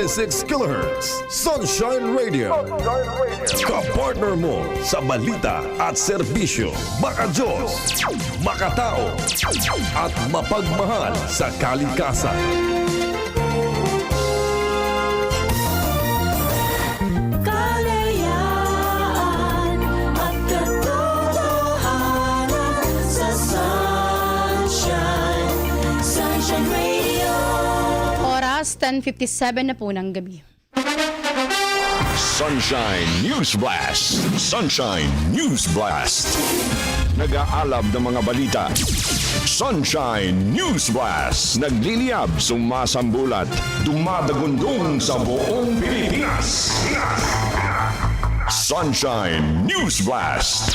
DZAR 1026 kHz Sunshine Radio. Kapartner mo sa balita at serbisyo. Baka Diyos, makatao, at mapagmahal sa kalikasan. 10.57 na po ng gabi. Sunshine News Blast. Sunshine News Blast. Nag-aalab ng mga balita. Sunshine News Blast. Nagliliyab, sumasambulat, dumadagundong sa buong Pilipinas. Sunshine News Blast.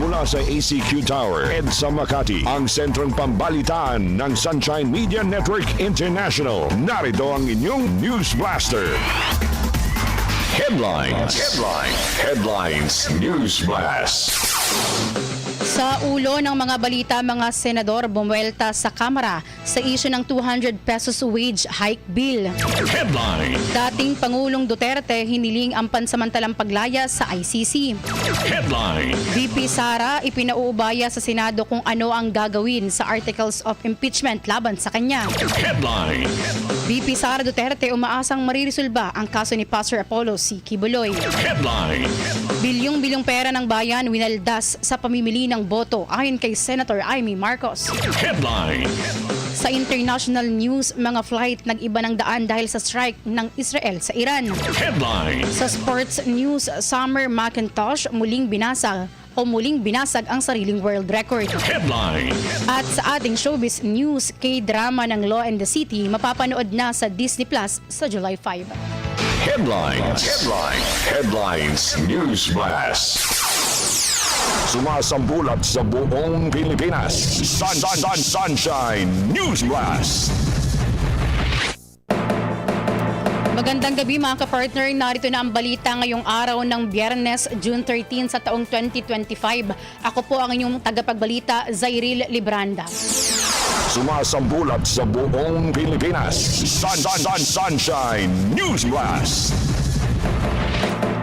Mula sa ACQ Tower, EDSA Makati, ang sentrong pambalitaan ng Sunshine Media Network International. Narito ang inyong News Blaster. Headlines. Headlines. Headlines. News Blast. Sa ulo ng mga balita, mga senador bumuelta sa Kamara sa isyu ng 200 pesos wage hike bill. Headline. Dating Pangulong Duterte hiniling ang pansamantalang paglaya sa ICC. Headline. VP Sara ipinauubaya sa Senado kung ano ang gagawin sa articles of impeachment laban sa kanya. Headline. VP Sara Duterte umaasang mariresolba ang kaso ni Pastor Apollo C. Kibuloy. Headline. Bilyong-bilyong pera ng bayan winaldas sa pamimili ng boto ayon kay Senator Amy Marcos. Headline. Sa international news, mga flight nag-iba ng daan dahil sa strike ng Israel sa Iran. Headline. Sa sports news, Summer McIntosh muling binasag o muling binasag ang sariling world record. Headline. At sa ating showbiz news, K-drama ng Law and the City mapapanood na sa Disney Plus sa July 5. Headlines. Headlines. Headlines. News Blast. Sumasambulat sa buong Pilipinas. Sun, sun, sun, sunshine News Blast. Magandang gabi mga kapartner. Narito na ang balita ngayong araw ng Biyernes, June 13 sa taong 2025. Ako po ang inyong tagapagbalita, Zairil Libranda. Sumasambulat sa buong Pilipinas. Sun, sun, sun, sunshine News Blast.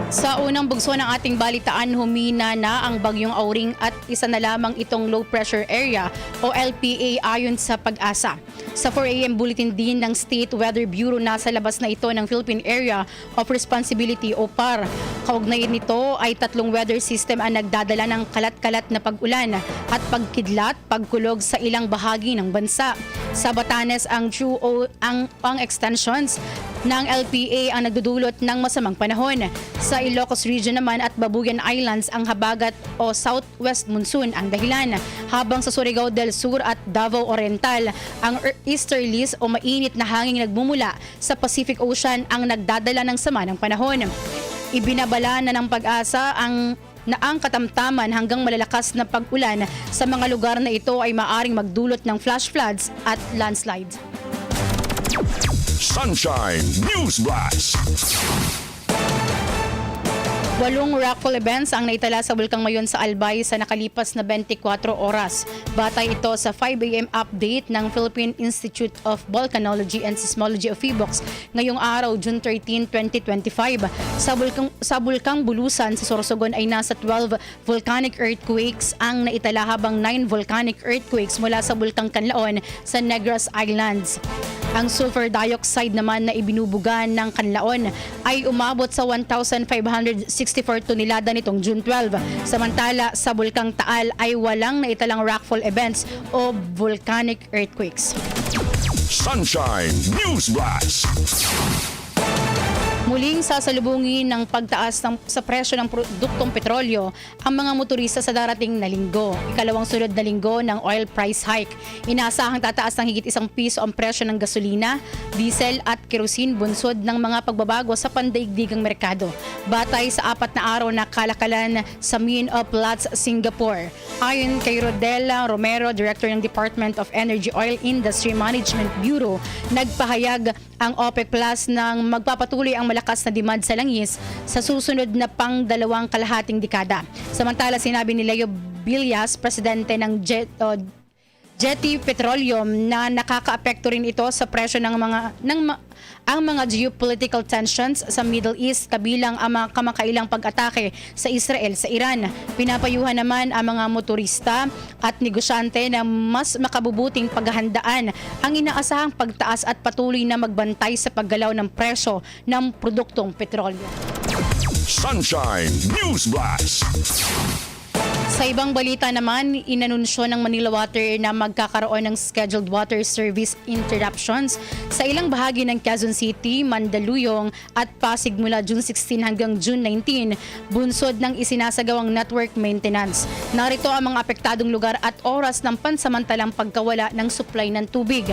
Sa unang bugso ng ating balitaan, humina na ang bagyong Auring at isa na lamang itong low pressure area o LPA ayon sa pag-asa. Sa 4 a.m. bulletin din ng State Weather Bureau nasa labas na ito ng Philippine Area of Responsibility o PAR. Kaugnay nito ay tatlong weather system ang nagdadala ng kalat-kalat na pag-ulan at pagkidlat, pagkulog sa ilang bahagi ng bansa. Sa Batanes, ang true o ang, ang extensions ng LPA ang nagdudulot ng masamang panahon. Sa Ilocos Region naman at Babuyan Islands, ang habagat o southwest monsoon ang dahilan. Habang sa Surigao del Sur at Davao Oriental, ang er- easterlies o mainit na hangin nagmumula sa Pacific Ocean ang nagdadala ng sama ng panahon. Ibinabala na ng pag-asa ang na ang katamtaman hanggang malalakas na pag-ulan sa mga lugar na ito ay maaring magdulot ng flash floods at landslides. Sunshine News Blast. Walong raffle events ang naitala sa Bulkang Mayon sa Albay sa nakalipas na 24 oras. Batay ito sa 5 a.m. update ng Philippine Institute of Volcanology and Seismology of PHIVOX ngayong araw, June 13, 2025. Sa Bulkang, sa Bulkang Bulusan sa Sorsogon ay nasa 12 volcanic earthquakes ang naitala habang 9 volcanic earthquakes mula sa Bulkang Kanlaon sa Negros Islands. Ang sulfur dioxide naman na ibinubuga ng Kanlaon ay umabot sa 1,564 tonelada nitong June 12. Samantala, sa Bulkang Taal ay walang naitalang rockfall events o volcanic earthquakes. Sunshine News Blast. Muling sasalubungin ng pagtaas ng, sa presyo ng produktong petrolyo ang mga motorista sa darating na linggo. Ikalawang sunod na linggo ng oil price hike. Inaasahang tataas ng higit isang piso ang presyo ng gasolina, diesel at kerosene bunsod ng mga pagbabago sa pandaigdigang merkado. Batay sa apat na araw na kalakalan sa Min of Platts, Singapore. Ayon kay Rodela Romero, Director ng Department of Energy Oil Industry Management Bureau, nagpahayag ang OPEC Plus ng magpapatuloy ang malakas na demand sa langis sa susunod na pang dalawang kalahating dekada. Samantala, sinabi ni Leo Villas, presidente ng Jet, uh, Jetty Petroleum na nakakaapekto rin ito sa presyo ng mga ng ang mga geopolitical tensions sa Middle East kabilang ang mga kamakailang pag-atake sa Israel sa Iran. Pinapayuhan naman ang mga motorista at negosyante na mas makabubuting paghahandaan ang inaasahang pagtaas at patuloy na magbantay sa paggalaw ng presyo ng produktong petrolyo. Sunshine News Blast. Sa ibang balita naman, inanunsyo ng Manila Water na magkakaroon ng scheduled water service interruptions sa ilang bahagi ng Quezon City, Mandaluyong at Pasig mula June 16 hanggang June 19, bunsod ng isinasagawang network maintenance. Narito ang mga apektadong lugar at oras ng pansamantalang pagkawala ng supply ng tubig.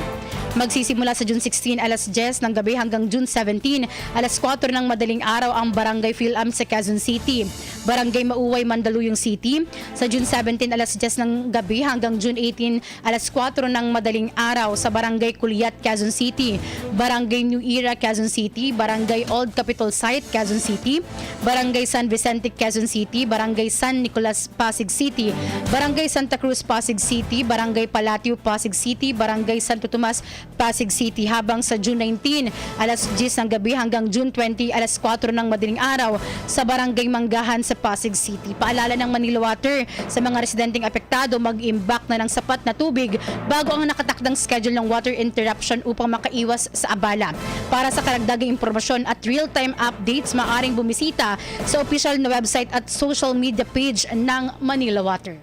Magsisimula sa June 16 alas 10 ng gabi hanggang June 17 alas 4 ng madaling araw ang Barangay Philam sa Quezon City. Barangay Mauway, Mandaluyong City. Sa June 17 alas 10 ng gabi hanggang June 18 alas 4 ng madaling araw sa Barangay Kuliat, Quezon City. Barangay New Era, Quezon City. Barangay Old Capitol Site, Quezon City. Barangay San Vicente, Quezon City. Barangay San Nicolas, Pasig City. Barangay Santa Cruz, Pasig City. Barangay Palatio, Pasig City. Barangay Santo Tomas, Pasig City. Habang sa June 19, alas 10 ng gabi hanggang June 20, alas 4 ng madaling araw sa Barangay Manggahan sa Pasig City. Paalala ng Manila Water sa mga residenteng apektado mag-imbak na ng sapat na tubig bago ang nakatakdang schedule ng water interruption upang makaiwas sa abala. Para sa karagdagang impormasyon at real-time updates, maaring bumisita sa official na website at social media page ng Manila Water.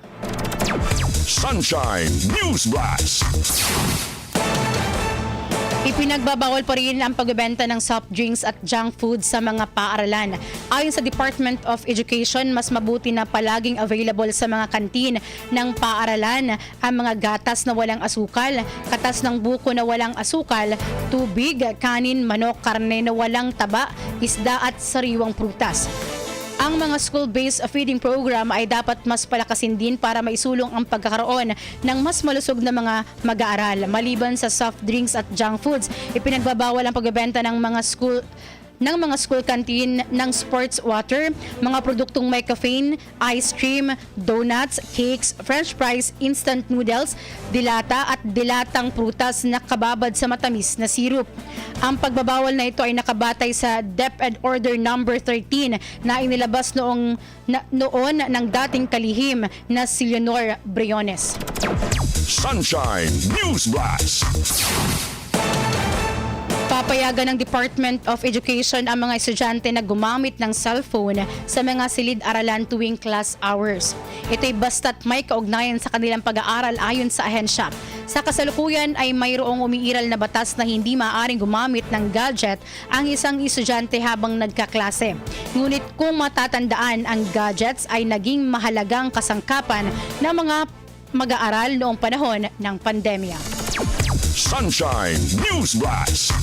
Sunshine News Blast. Ipinagbabawal pa rin ang pagbebenta ng soft drinks at junk food sa mga paaralan. Ayon sa Department of Education, mas mabuti na palaging available sa mga kantin ng paaralan ang mga gatas na walang asukal, katas ng buko na walang asukal, tubig, kanin, manok, karne na walang taba, isda at sariwang prutas. Ang mga school-based feeding program ay dapat mas palakasin din para maisulong ang pagkakaroon ng mas malusog na mga mag-aaral. Maliban sa soft drinks at junk foods, ipinagbabawal ang pagbebenta ng mga school ng mga school canteen ng sports water, mga produktong may caffeine, ice cream, donuts, cakes, french fries, instant noodles, dilata at dilatang prutas na kababad sa matamis na sirup. Ang pagbabawal na ito ay nakabatay sa DepEd Order Number 13 na inilabas noong na, noon ng dating kalihim na si Leonor Briones. Sunshine News Blast. Papayagan ng Department of Education ang mga estudyante na gumamit ng cellphone sa mga silid-aralan tuwing class hours. Ito'y basta't may kaugnayan sa kanilang pag-aaral ayon sa ahensya. Sa kasalukuyan ay mayroong umiiral na batas na hindi maaaring gumamit ng gadget ang isang estudyante habang nagkaklase. Ngunit kung matatandaan, ang gadgets ay naging mahalagang kasangkapan ng mga mag-aaral noong panahon ng pandemya. Sunshine News Blast.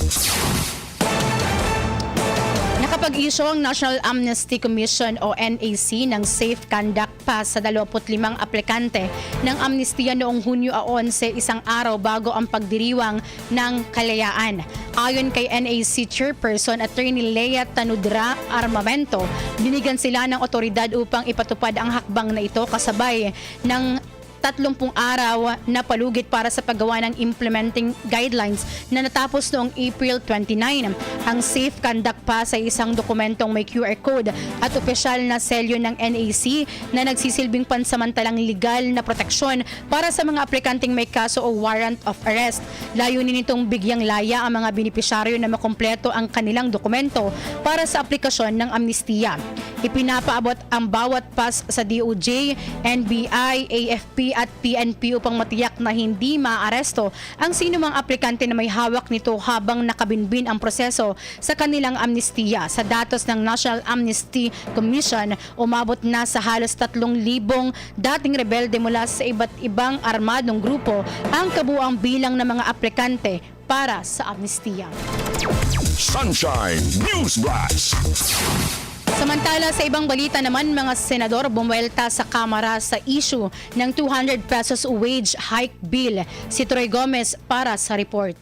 Nakapag-issue ang National Amnesty Commission o NAC ng Safe Conduct Pass sa 25 aplikante ng amnestiya noong Hunyo 11, isang araw bago ang pagdiriwang ng kalayaan. Ayon kay NAC Chairperson Attorney Lea Tanudra Armamento, binigyan sila ng otoridad upang ipatupad ang hakbang na ito kasabay ng 30 araw na palugit para sa paggawa ng implementing guidelines na natapos noong April 29. Ang Safe Conduct Pass ay isang dokumentong may QR code at opisyal na selyo ng NAC na nagsisilbing pansamantalang legal na proteksyon para sa mga aplikanteng may kaso o warrant of arrest. Layunin nitong bigyang laya ang mga benepisyaryo na makumpleto ang kanilang dokumento para sa aplikasyon ng amnestiya. Ipinapaabot ang bawat pass sa DOJ, NBI, AFP at PNP upang matiyak na hindi maaresto ang sinumang aplikante na may hawak nito habang nakabinbin ang proseso sa kanilang amnestiya. Sa datos ng National Amnesty Commission, umabot na sa halos 3,000 dating rebelde mula sa iba't ibang armadong grupo ang kabuang bilang ng mga aplikante para sa amnestiya. Sunshine News Blast. Samantala sa ibang balita naman, mga senador bumuelta sa Kamara sa issue ng 200 pesos wage hike bill. Si Troy Gomez para sa report.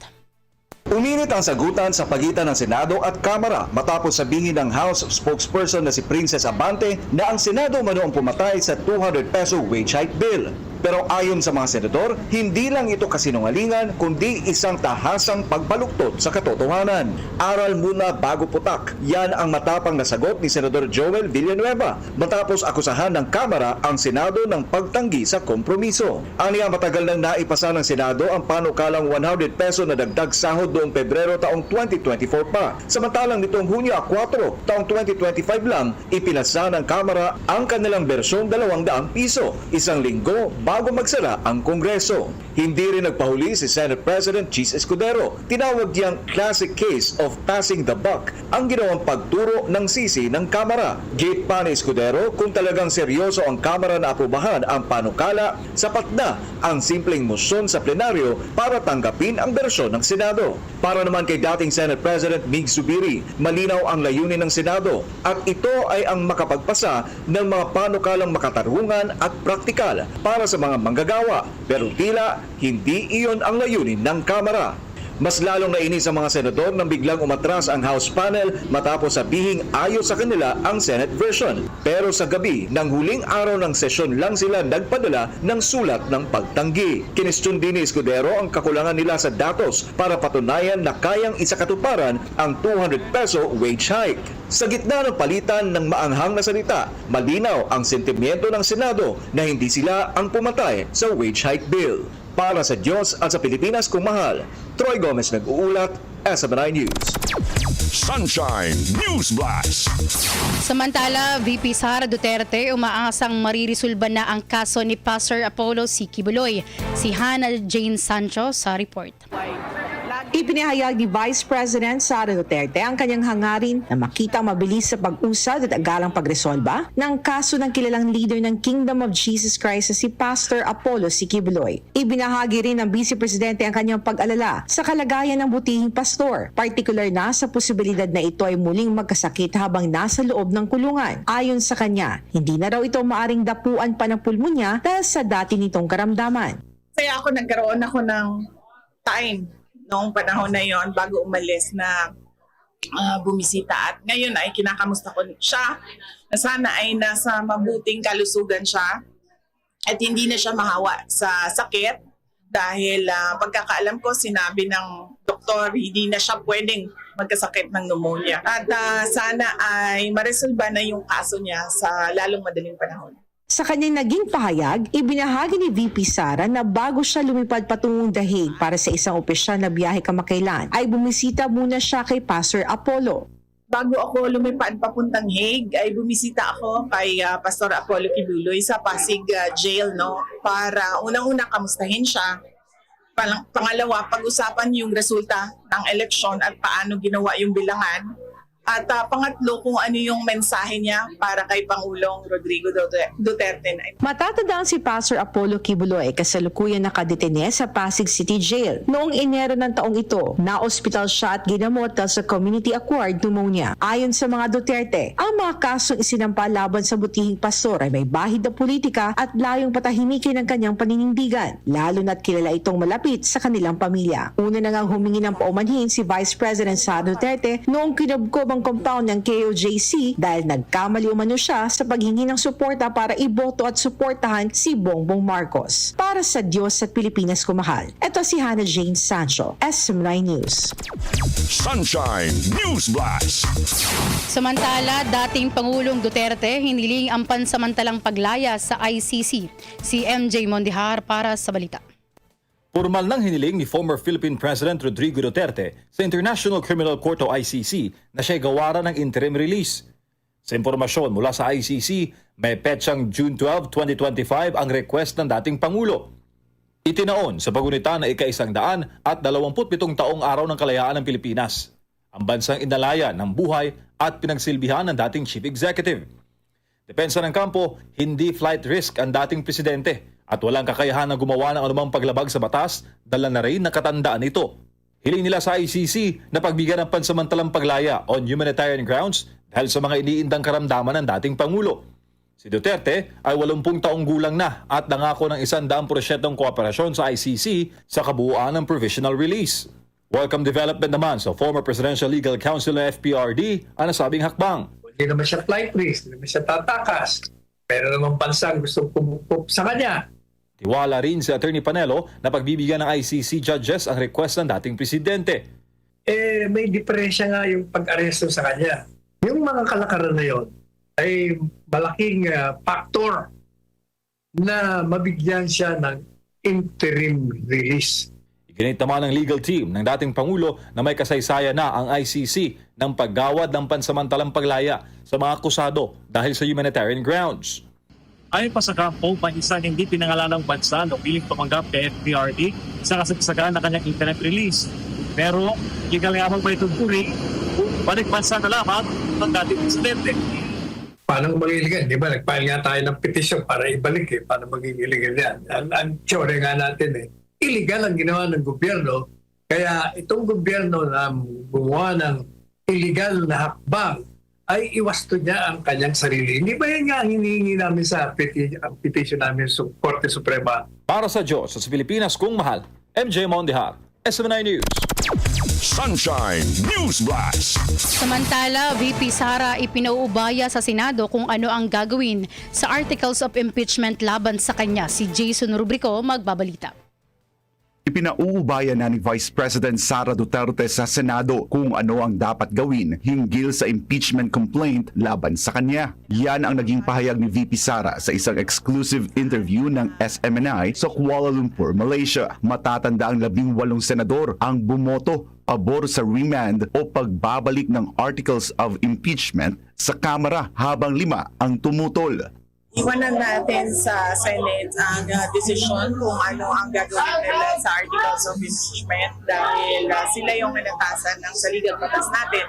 Uminit ang sagutan sa pagitan ng Senado at Kamara matapos sabihin ng House spokesperson na si Princess Abante na ang Senado mano ang pumatay sa 200 peso wage hike bill. Pero ayon sa mga senador, hindi lang ito kasinungalingan kundi isang tahasang pagbaluktot sa katotohanan. Aral muna bago putak. Yan ang matapang na sagot ni Senador Joel Villanueva matapos akusahan ng Kamara ang Senado ng pagtanggi sa kompromiso. Aniya matagal nang naipasa ng Senado ang panukalang 100 peso na dagdag sahod noong Pebrero taong 2024 pa. Samantalang nitong Hunyo 4 taong 2025 lang ipinasa ng Kamara ang kanilang bersyon 200 piso isang linggo bago magsara ang Kongreso. Hindi rin nagpahuli si Senate President Cheese Escudero. Tinawag niyang classic case of passing the buck ang ginawang pagturo ng sisi ng Kamara. Gate pa ni Escudero kung talagang seryoso ang Kamara na aprobahan ang panukala, sapat na ang simpleng motion sa plenaryo para tanggapin ang bersyon ng Senado. Para naman kay dating Senate President Mig Zubiri, malinaw ang layunin ng Senado at ito ay ang makapagpasa ng mga panukalang makatarungan at praktikal para sa mga manggagawa. Pero tila hindi iyon ang layunin ng Kamara. Mas lalong nainis ang mga senador nang biglang umatras ang House panel matapos sabihing ayos sa kanila ang Senate version. Pero sa gabi, ng huling araw ng sesyon lang sila nagpadala ng sulat ng pagtanggi. Kinestyon din ni Escudero ang kakulangan nila sa datos para patunayan na kayang isakatuparan ang 200 peso wage hike. Sa gitna ng palitan ng maanghang na salita, malinaw ang sentimiento ng Senado na hindi sila ang pumatay sa wage hike bill. Para sa Diyos at sa Pilipinas kung mahal, Troy Gomez nag-uulat, SMNI News. Sunshine News Blast. Samantala, VP Sara Duterte umaasang maririsulba na ang kaso ni Pastor Apollo C. Kibuloy. Si Hannah Jane Sancho sa report. Ipinahayag ni Vice President Sara Duterte ang kanyang hangarin na makita mabilis sa pag-usad at agalang pagresolba ng kaso ng kilalang leader ng Kingdom of Jesus Christ si Pastor Apollo Sikibuloy. Ibinahagi rin ng Vice Presidente ang kanyang pag-alala sa kalagayan ng butihing pastor, particular na sa posibilidad na ito ay muling magkasakit habang nasa loob ng kulungan. Ayon sa kanya, hindi na raw ito maaring dapuan pa ng pulmonya dahil sa dati nitong karamdaman. Kaya ako nagkaroon ako ng time noong panahon na yon bago umalis na ah, bumisita at ngayon ay kinakamusta ko siya na sana ay nasa mabuting kalusugan siya at hindi na siya mahawa sa sakit dahil ah, pagkakaalam ko sinabi ng doktor hindi na siya pwedeng magkasakit ng pneumonia at ah, sana ay maresolba na yung kaso niya sa lalong madaling panahon. Sa kanyang naging pahayag, ibinahagi ni VP Sara na bago siya lumipad patungong dahig para sa isang opisyal na biyahe kamakailan, ay bumisita muna siya kay Pastor Apollo. bago ako lumipad papuntang Hague, ay bumisita ako kay ah, Pastor Apollo Kibuloy sa Pasig ah, Jail, no? Para unang-una kamustahin siya. Pangalawa, pag-usapan yung resulta ng eleksyon at paano ginawa yung bilangan. At ah, pangatlo, kung ano yung mensahe niya para kay Pangulong Rodrigo Dute- Duterte Matatandaan si Pastor Apollo Kibuloy kasalukuyan nakadetene sa Pasig City Jail. Noong Enero ng taong ito, na-ospital siya at ginamot sa community-acquired pneumonia. Ayon sa mga Duterte, ang mga kasong isinampa laban sa butihing pastor ay may bahid na politika at layong patahimikin ng kanyang paninindigan, lalo na't kilala itong malapit sa kanilang pamilya. Una na ngang humingi ng paumanhin si Vice President Sara Duterte noong kinubkob ang compound ng KOJC dahil nagkamali umano siya sa paghingi ng suporta para iboto at suportahan si Bongbong Marcos. Para sa Diyos at Pilipinas kumahal, ito si Hannah Jane Sancho, SM9 News. Sunshine News Blast. Samantala, dating Pangulong Duterte hiniling ang pansamantalang paglaya sa ICC. Si MJ Mondihar para sa balita. Formal nang hiniling ni former Philippine President Rodrigo Duterte sa International Criminal Court o ICC na siya gawaran ng interim release. Sa impormasyon mula sa ICC, may petsang June 12, 2025 ang request ng dating Pangulo. Itinaon sa pagunita na ika-isang daan at 27 taong araw ng kalayaan ng Pilipinas. Ang bansang inalaya ng buhay at pinagsilbihan ng dating Chief Executive. Depensa ng kampo, hindi flight risk ang dating presidente at walang kakayahan na gumawa ng anumang paglabag sa batas, dala na rin ng katandaan nito. Hiling nila sa ICC na pagbigyan ng pansamantalang paglaya on humanitarian grounds dahil sa mga iniindang karamdaman ng dating Pangulo. Si Duterte ay 80 taong gulang na at nangako ng isang daang prosyentong kooperasyon sa ICC sa kabuuan ng provisional release. Welcome development naman sa former Presidential Legal Counsel ng FPRD ang nasabing hakbang. Hindi naman siya flight risk, hindi naman siya tatakas. Pero naman bansang gusto pumupop sa kanya. Tiwala rin si Attorney Panelo na pagbibigyan ng ICC judges ang request ng dating presidente. eh may diferensya nga yung pag-aresto sa kanya. Yung mga kalakaran na yon ay malaking ah, factor na mabigyan siya ng interim release. Iginit naman ng legal team ng dating Pangulo na may kasaysayan na ang ICC ng paggawad ng pansamantalang paglaya sa mga akusado dahil sa humanitarian grounds. Ayon pa sa kampo, may isang hindi pinangalalang bansa na piling tumanggap kay FPRD sa kasagsagan ng kanyang internet release. Pero, legal nga bang may tugturi, balik bansa na lamang ng dating presidente. Paano maging illegal? Di ba? Nag-file nga tayo ng petition para ibalik eh. Paano maging illegal yan? Ang, ang tsure nga natin eh. Illegal ang ginawa ng gobyerno. Kaya itong gobyerno na gumawa ng illegal na hakbang ay iwasto niya ang kanyang sarili. Hindi ba yan nga ang hinihingi namin sa petition, ang petition namin sa Korte Suprema? Para sa Diyos sa Pilipinas kung mahal, MJ Mondihar, SMNI News. Sunshine News Blast. Samantala, VP Sara ipinauubaya sa Senado kung ano ang gagawin sa articles of impeachment laban sa kanya. Si Jason Rubrico magbabalita. Ipinauubaya na ni Vice President Sara Duterte sa Senado kung ano ang dapat gawin hinggil sa impeachment complaint laban sa kanya. Yan ang naging pahayag ni VP Sara sa isang exclusive interview ng SMNI sa Kuala Lumpur, Malaysia. Matatanda ang labing walong senador ang bumoto pabor sa remand o pagbabalik ng articles of impeachment sa Kamara habang lima ang tumutol. Iwanan natin sa Senate ang uh, desisyon kung ano ang gagawin nila sa articles of impeachment dahil uh, sila yung nanatasan ng sa legal batas natin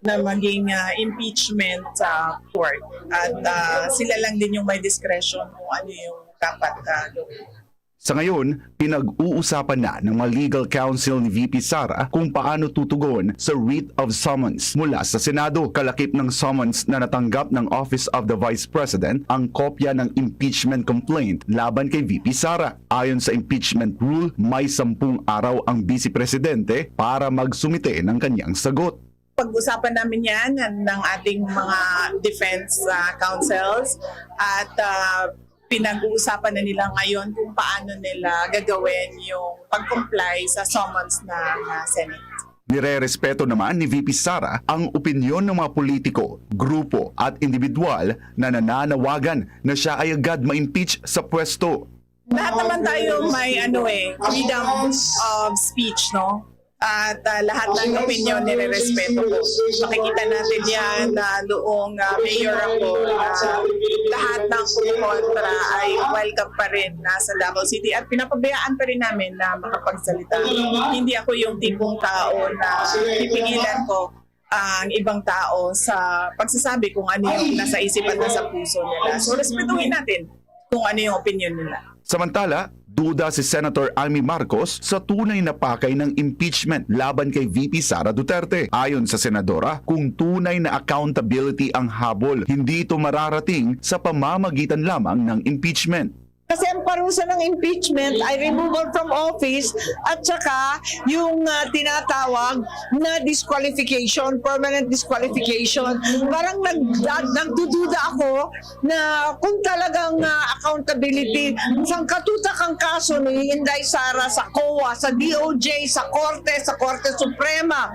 na maging uh, impeachment sa court. At uh, sila lang din yung may discretion kung ano yung dapat uh, gawin. Sa ngayon, pinag-uusapan na ng mga legal counsel ni VP Sara kung paano tutugon sa writ of summons mula sa Senado. Kalakip ng summons na natanggap ng Office of the Vice President ang kopya ng impeachment complaint laban kay VP Sara. Ayon sa impeachment rule, may sampung araw ang Vice Presidente para magsumite ng kanyang sagot. pag-usapan namin yan ng ating mga defense uh, counsels at uh, pinag-uusapan na nila ngayon kung paano nila gagawin yung pag-comply sa summons ng uh, Senate. Nire-respeto naman ni VP Sara ang opinyon ng mga politiko, grupo at individual na nananawagan na siya ay agad ma-impeach sa pwesto. Lahat naman tayo may ano eh, freedom of speech, no? At uh, lahat ng opinion nire-respeto ko. Makikita natin yan na noong uh, mayor ako na lahat ng kontra ay welcome pa rin nasa Davao City at pinapabayaan pa rin namin na makapagsalita. Hindi ako yung tipong tao na pipigilan ko ang ibang tao sa pagsasabi kung ano yung nasa isip at nasa puso nila. So respetuhin natin kung ano yung opinion nila. Samantala, duda si Senator Amy Marcos sa tunay na pakay ng impeachment laban kay VP Sara Duterte. Ayon sa senadora, kung tunay na accountability ang habol, hindi ito mararating sa pamamagitan lamang ng impeachment. Kasi ang parusa ng impeachment ay removal from office at saka yung ah, tinatawag na disqualification, permanent disqualification. Parang nag, nag- nagdududa ako na kung talagang ah, accountability, sang katutak ang kaso ni Inday Sara sa COA, sa DOJ, sa Korte, sa Korte Suprema.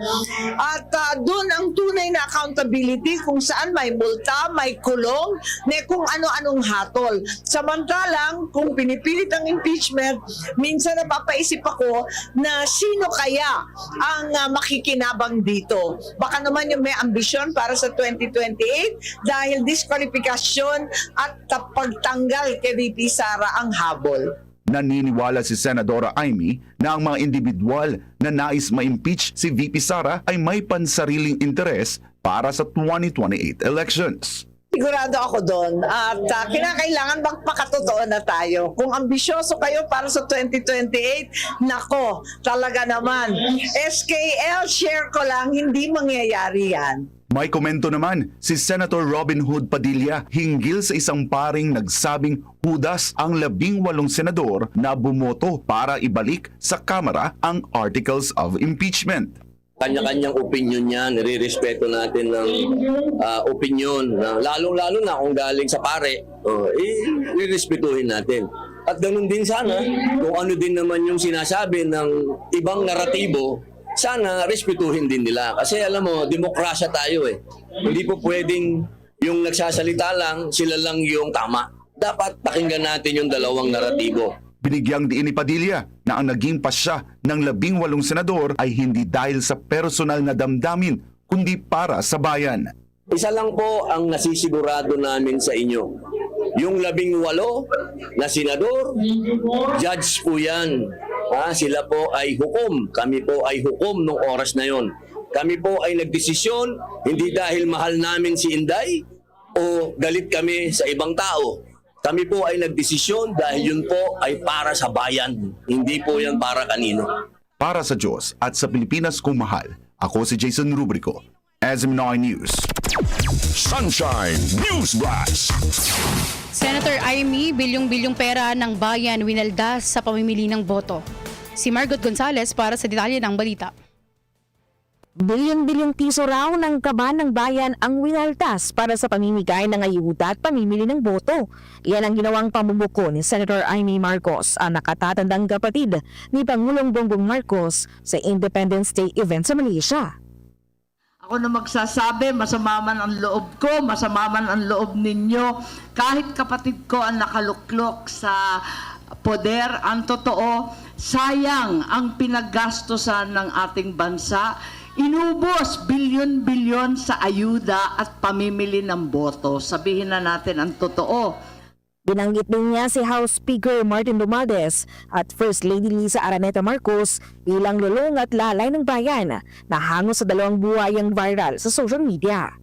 At ah, doon ang tunay na accountability kung saan may multa, may kulong, may kung ano-anong hatol. Samantalang, kung pinipilit ang impeachment, minsan napapaisip ako na sino kaya ang ah, makikinabang dito. Baka naman yung may ambisyon para sa 2028 dahil disqualifikasyon at pagtanggal kay VP Sara ang habol. Naniniwala si Senadora Amy na ang mga individual na nais ma-impeach si VP Sara ay may pansariling interes para sa 2028 elections. Sigurado ako doon. At ah, kinakailangan magpakatotoo na tayo. Kung ambisyoso kayo para sa 2028, nako, talaga naman. SKL, share ko lang, hindi mangyayari yan. May komento naman si Senator Robin Hood Padilla hinggil sa isang paring nagsabing hudas ang labing walong senador na bumoto para ibalik sa Kamara ang Articles of Impeachment. Kanya-kanyang opinion yan, nire-respeto natin ng ah, opinion, na, lalong-lalo na kung galing sa pare, oh, eh, rirespetuhin natin. At ganun din sana, kung ano din naman yung sinasabi ng ibang naratibo, sana respetuhin din nila. Kasi alam mo, demokrasya tayo eh. Hindi po pwedeng yung nagsasalita lang, sila lang yung tama. Dapat pakinggan natin yung dalawang naratibo. Binigyang diin ni Padilla na ang naging pasya ng labing walong senador ay hindi dahil sa personal na damdamin kundi para sa bayan. Isa lang po ang nasisigurado namin sa inyo. Yung labing walo na senador, judge po yan. Ha, sila po ay hukom. Kami po ay hukom nung oras na yon. Kami po ay nagdesisyon hindi dahil mahal namin si Inday o galit kami sa ibang tao. Kami po ay nagdesisyon dahil yun po ay para sa bayan. Hindi po yan para kanino. Para sa Diyos at sa Pilipinas kung mahal, ako si Jason Rubrico, SM9 News. Sunshine News Blast. Senator Amy, bilyong-bilyong pera ng bayan winaldas sa pamimili ng boto. Si Margot Gonzales para sa detalye ng balita. Bilyon-bilyong piso raw ng kaban ng bayan ang winaltas para sa pamimigay ng ayuda at pamimili ng boto. Yan ang ginawang pamumuko ni Senator Amy Marcos, ang nakatatandang kapatid ni Pangulong Bongbong Marcos sa Independence Day event sa Malaysia. Ako na magsasabi, masama man ang loob ko, masama man ang loob ninyo. Kahit kapatid ko ang nakaluklok sa poder, ang totoo, sayang ang pinaggastosan ng ating bansa. Inubos bilyon-bilyon sa ayuda at pamimili ng boto. Sabihin na natin ang totoo. Binanggit din niya si House Speaker Martin Romualdez at First Lady Lisa Araneta Marcos bilang lulong at lalay ng bayan na hango sa dalawang buhayang viral sa social media.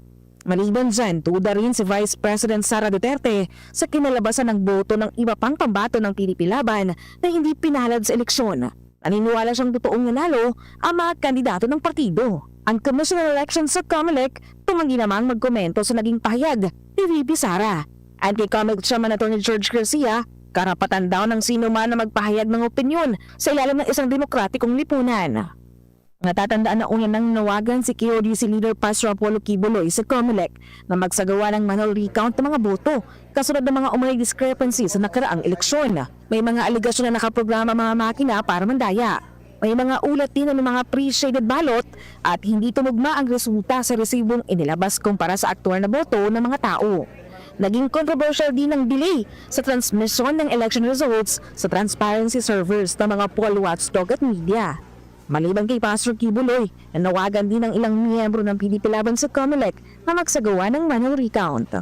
Maliban dyan, tuda rin si Vice President Sara Duterte sa kinalabasan ng boto ng iba pang pambato ng PDP Laban na hindi pinalad sa eleksyon. Naniniwala siyang totoong nanalo ang mga kandidato ng partido. Ang Commission on Elections sa COMELEC tumanggi namang magkomento sa naging pahayag ni VP Sara. At kay COMELEC Chairman Attorney George Garcia, karapatan daw ng sino man na magpahayag ng opinyon sa ilalim ng isang demokratikong lipunan. Natatandaan na una nang nawagan si KODC leader Pastor Apollo Kibuloy sa COMELEC na magsagawa ng manual recount ng mga boto kasunod ng mga umunay discrepancy sa nakaraang eleksyon. May mga aligasyon na nakaprograma mga makina para mandaya. May mga ulat din ng mga pre-shaded ballot at hindi tumugma ang resulta sa resibong inilabas kumpara sa aktual na boto ng mga tao. Naging controversial din ang delay sa transmission ng election results sa transparency servers ng mga poll watchdog at media. Maliban kay Pastor Kibuloy, nanawagan din ng ilang miyembro ng PDP laban sa COMELEC na magsagawa ng manual recount.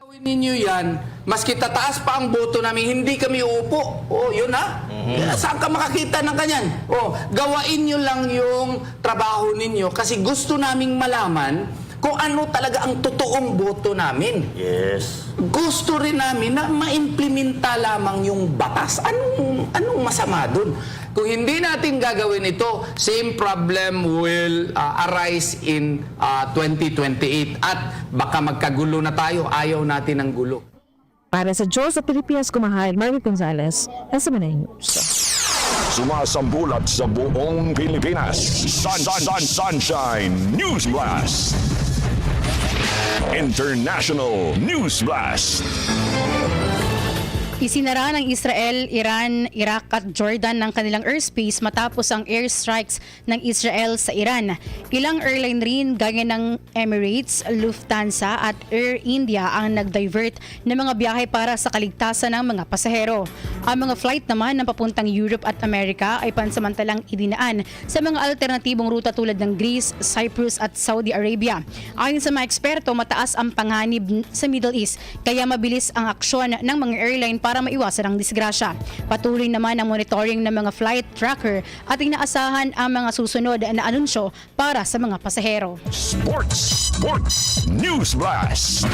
Gawin ninyo yan, maski tataas pa ang boto namin, hindi kami uupo. Oh, yun ha? Saan ka makakita ng kanyan? Oh, gawain nyo lang yung trabaho ninyo kasi gusto naming malaman kung ano talaga ang totoong boto namin. Yes. Gusto rin namin na maimplementa lamang yung batas. Anong, anong masama dun? Kung hindi natin gagawin ito, same problem will uh, arise in uh, 2028 at baka magkagulo na tayo. Ayaw natin ng gulo. Para sa Diyos sa Pilipinas kumahal, Margaret Gonzalez, SMNA News. Sumasambulat sa buong Pilipinas. Sun, sun, sun, sunshine News Blast. International News Blast. Isinara ng Israel, Iran, Iraq at Jordan ng kanilang airspace matapos ang airstrikes ng Israel sa Iran. Ilang airline rin gaya ng Emirates, Lufthansa at Air India ang nag-divert ng mga biyahe para sa kaligtasan ng mga pasahero. Ang mga flight naman ng papuntang Europe at Amerika ay pansamantalang idinaan sa mga alternatibong ruta tulad ng Greece, Cyprus at Saudi Arabia. Ayon sa mga eksperto, mataas ang panganib sa Middle East kaya mabilis ang aksyon ng mga airline para maiwasan ang disgrasya. Patuloy naman ang monitoring ng mga flight tracker at inaasahan ang mga susunod na anunsyo para sa mga pasahero. Sports, Sports News Blast.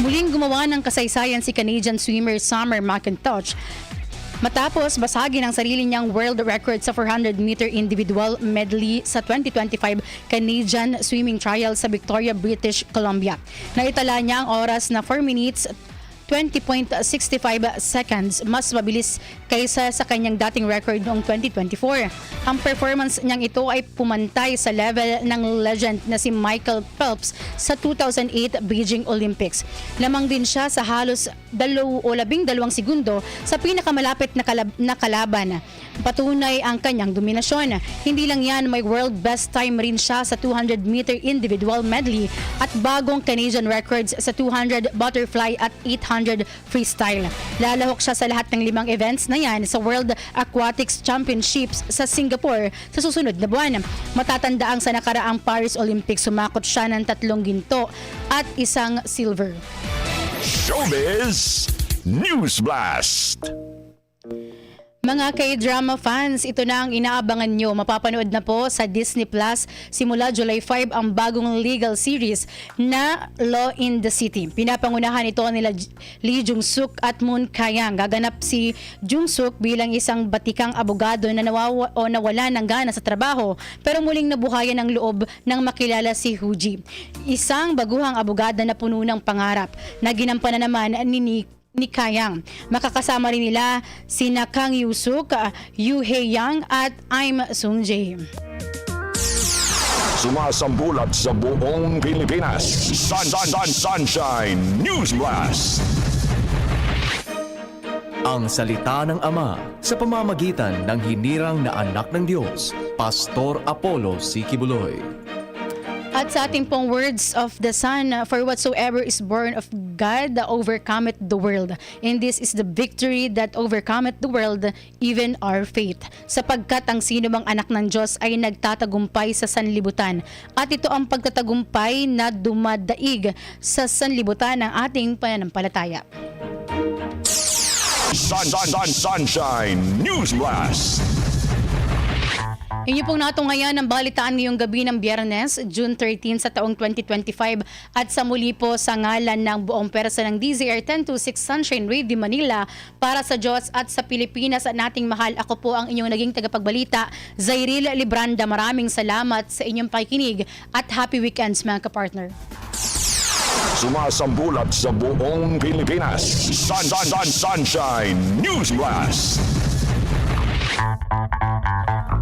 Muling gumawa ng kasaysayan si Canadian swimmer Summer McIntosh Matapos basagin ang sarili niyang world record sa 400-meter individual medley sa 2025 Canadian Swimming Trial sa Victoria, British Columbia. Naitala niya ang oras na 4 minutes 20.65 seconds, mas mabilis kaysa sa kanyang dating record noong 2024. Ang performance niyang ito ay pumantay sa level ng legend na si Michael Phelps sa 2008 Beijing Olympics. Lamang din siya sa halos dalaw o labing dalawang segundo sa pinakamalapit na, kalab- na kalaban. Patunay ang kanyang dominasyon. Hindi lang yan, may world best time rin siya sa 200 meter individual medley at bagong Canadian records sa 200 butterfly at 800 freestyle. Lalahok siya sa lahat ng limang events na yan sa World Aquatics Championships sa Singapore sa susunod na buwan. Matatandaang sa nakaraang Paris Olympics sumakot siya ng tatlong ginto at isang silver. Showbiz News Blast. Mga K-drama fans, ito na ang inaabangan nyo. Mapapanood na po sa Disney Plus simula July 5 ang bagong legal series na Law in the City. Pinapangunahan ito nila Lee Jung-suk at Moon Kayang. Gaganap si Jung-suk bilang isang batikang abogado na nawawa o nawala ng gana sa trabaho pero muling nabuhayan ng loob ng makilala si Huji. Isang baguhang abogada na puno ng pangarap na ginampanan naman ni Nick ni Kayang. Makakasama rin nila sina Kang Yusuk, Yu Hye Yang at I'm Sung Jae. Sumasambulat sa buong Pilipinas. Sun, sun, sun, sunshine News Blast. Ang salita ng Ama sa pamamagitan ng hinirang na anak ng Diyos, Pastor Apollo C. At sa ating pong words of the Son, for whatsoever is born of God overcometh the world. And this is the victory that overcometh the world, even our faith. Sapagkat ang sino mang anak ng Diyos ay nagtatagumpay sa sanlibutan. At ito ang pagtatagumpay na dumadaig sa sanlibutan ng ating pananampalataya. Sun, sun, sun, sunshine News Blast. Inyo pong natungayan ang balitaan ngayong gabi ng Biyernes, June 13 sa taong 2025 at sa muli po sa ngalan ng buong persa ng DZR 1026 Sunshine Radio Manila para sa Diyos at sa Pilipinas at nating mahal. Ako po ang inyong naging tagapagbalita, Zairil Libranda. Maraming salamat sa inyong pakikinig at happy weekends mga kapartner. Sumasambulat sa buong Pilipinas. Sun, sun, sun, sunshine News Blast.